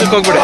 ಮುಂದಕ್ಕೆ ಹೋಗ್ಬಿಡಿ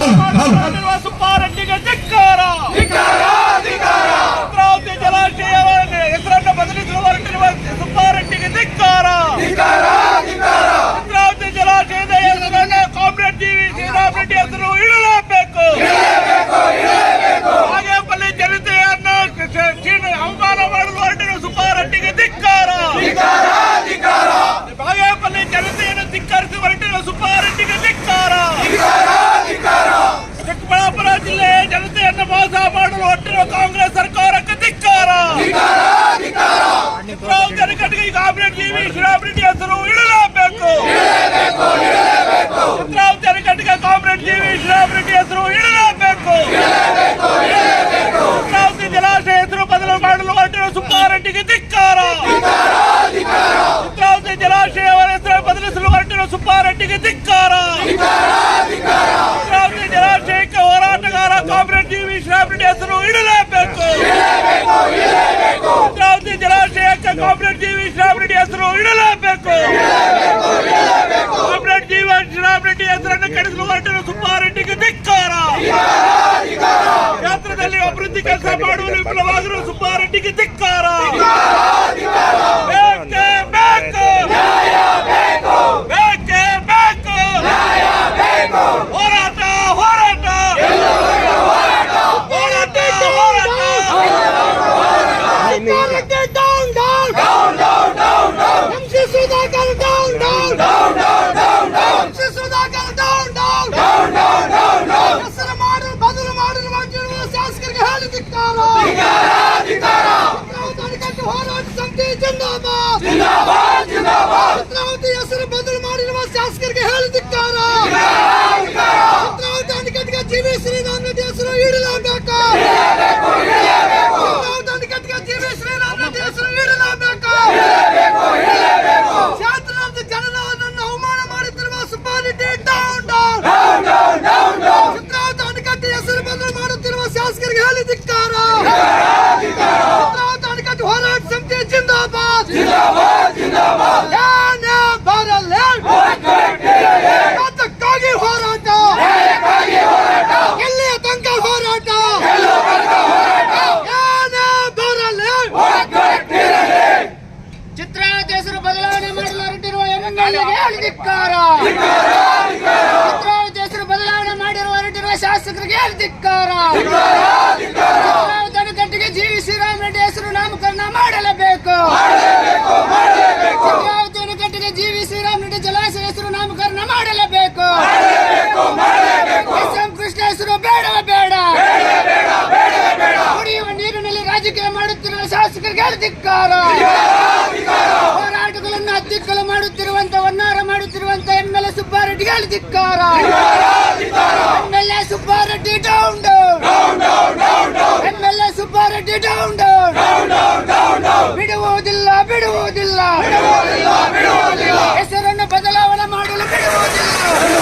Hello, hello. ಗೌರ್ಮೆಂಟ್ಗೆ ಧಿಕ್ಕಾರ. ಚಿತ್ರಾವತಿ ಜಲಾಶಯ ಹೆಸರು ಬದಲಿಸಲು ಹೊರಟಿರುವ ಸುಬ್ಬಾರೆಡ್ಡಿಗೆ ಧಿಕ್ಕಾರ. ಚಿತ್ರಾವತಿ ಜಲಾಶಯಕ್ಕೆ ಹೋರಾಟಗಾರ ಕಾಮ್ರೇಡ್ ಜಿ ವಿ ಹೆಸರು ಇಡಲೇಬೇಕು. ಚಿತ್ರಾವತಿ ಜಲಾಶಯಕ್ಕೆ ಕಾಮ್ರೇಡ್ ಜಿ ವಿ ಹೆಸರು ಇಡಲೇಬೇಕು. ಕಾಮ್ರೇಡ್ ಜಿ ವಿ ಹೆಸರನ್ನು ಕಡಿಸಲು ಹೊರಟಿರುವ ಸುಬ್ಬಾರೆಡ್ಡಿಗೆ ಧಿಕ್ಕಾರ. ಕ್ಷೇತ್ರದಲ್ಲಿ ಅಭಿವೃದ್ಧಿ ಕೆಲಸ ಮಾಡುವಲ್ಲಿ Give me ಚಿತ್ರಾವತಿ ಹೆಸರು ಬದಲಾವಣೆ ಮಾಡಿರುವ ಹೊರಟಿರುವ ಶಾಸಕರಿಗೆ ಧಿಕ್ಕಾರ? ಚಿತ್ರಾವತಿ ಅಣೆಕಟ್ಟಿಗೆ ಜಿ. ವಿ ಶ್ರೀರಾಮ್ ರೆಡ್ಡಿ ಹೆಸರು ನಾಮಕರಣ ಮಾಡಲೇಬೇಕು. ಚಿತ್ರಾವತಿ ಅಣೆಕಟ್ಟಿಗೆ ಜಿ. ವಿ. ಶ್ರೀರಾಮ್ ರೆಡ್ಡಿ ಜಲಾಶಯ ಹೆಸರು ನಾಮಕರಣ ಮಾಡಲೇಬೇಕು. ಎಸ್. ಎಂ. ಕೃಷ್ಣ ಹೆಸರು ಬೇಡವೇ ಬೇಡ. ಕುಡಿಯುವ ನೀರಿನಲ್ಲಿ ರಾಜಕೀಯ ಮಾಡುತ್ತಿರುವ ಶಾಸಕರಿಗೆ ಹೇಳಿದಿಕ್ಕಾರ ಸುಬ್ಬಾರೆಡ್ಡಿಗೆ ಹೇಳಿದಿಕ್ಕಾರ M L A Subbareddy down down M L A Subbareddy down down ಬಿಡುವುದಿಲ್ಲ ಬಿಡುವುದಿಲ್ಲ. ಹೆಸರನ್ನು ಬದಲಾವಣೆ ಮಾಡಲು ಬಿಡುವುದಿಲ್ಲ.